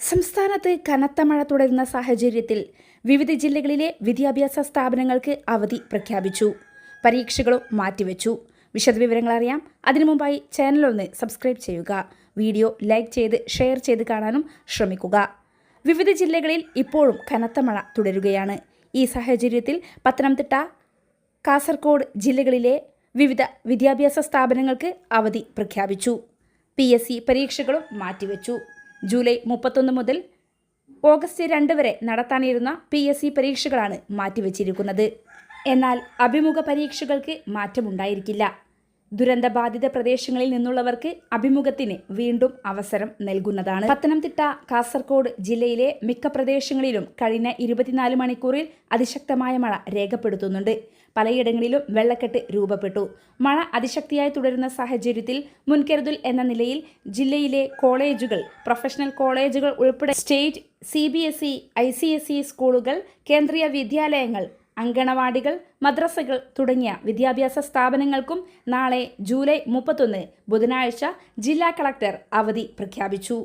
സംസ്ഥാനത്ത് കനത്ത മഴ തുടരുന്ന സാഹചര്യത്തിൽ വിവിധ ജില്ലകളിലെ വിദ്യാഭ്യാസ സ്ഥാപനങ്ങൾക്ക് അവധി പ്രഖ്യാപിച്ചു. പരീക്ഷകളും മാറ്റിവെച്ചു. വിശദവിവരങ്ങൾ അറിയാം. അതിനു മുമ്പായി ചാനൽ ഒന്ന് സബ്സ്ക്രൈബ് ചെയ്യുക. വീഡിയോ ലൈക്ക് ചെയ്ത് ഷെയർ ചെയ്ത് കാണാനും ശ്രമിക്കുക. വിവിധ ജില്ലകളിൽ ഇപ്പോഴും കനത്ത മഴ തുടരുകയാണ്. ഈ സാഹചര്യത്തിൽ പത്തനംതിട്ട കാസർഗോഡ് ജില്ലകളിലെ വിവിധ വിദ്യാഭ്യാസ സ്ഥാപനങ്ങൾക്ക് അവധി പ്രഖ്യാപിച്ചു. പി എസ് സി പരീക്ഷകളും മാറ്റിവെച്ചു. ജൂലൈ മുപ്പത്തൊന്ന് മുതൽ ഓഗസ്റ്റ് രണ്ട് വരെ നടത്താനിരുന്ന പി എസ് സി പരീക്ഷകളാണ് മാറ്റിവെച്ചിരിക്കുന്നത്. എന്നാൽ അഭിമുഖ പരീക്ഷകൾക്ക് മാറ്റമുണ്ടായിരിക്കില്ല. ദുരന്തബാധിത പ്രദേശങ്ങളിൽ നിന്നുള്ളവർക്ക് അഭിമുഖത്തിന് വീണ്ടും അവസരം നൽകുന്നതാണ്. പത്തനംതിട്ട കാസർഗോഡ് ജില്ലയിലെ മിക്ക പ്രദേശങ്ങളിലും കഴിഞ്ഞ ഇരുപത്തിനാല് മണിക്കൂറിൽ അതിശക്തമായ മഴ രേഖപ്പെടുത്തുന്നുണ്ട്. പലയിടങ്ങളിലും വെള്ളക്കെട്ട് രൂപപ്പെട്ടു. മഴ അതിശക്തിയായി തുടരുന്ന സാഹചര്യത്തിൽ മുൻകരുതൽ എന്ന നിലയിൽ ജില്ലയിലെ കോളേജുകൾ പ്രൊഫഷണൽ കോളേജുകൾ ഉൾപ്പെടെ state C B S E I C S E സ്കൂളുകൾ കേന്ദ്രീയ വിദ്യാലയങ്ങൾ അങ്കണവാടികൾ മദ്രസകൾ തുടങ്ങിയ വിദ്യാഭ്യാസ സ്ഥാപനങ്ങൾക്കും നാളെ ജൂലൈ മുപ്പത്തൊന്ന് ബുധനാഴ്ച ജില്ലാ കളക്ടർ അവധി പ്രഖ്യാപിച്ചു.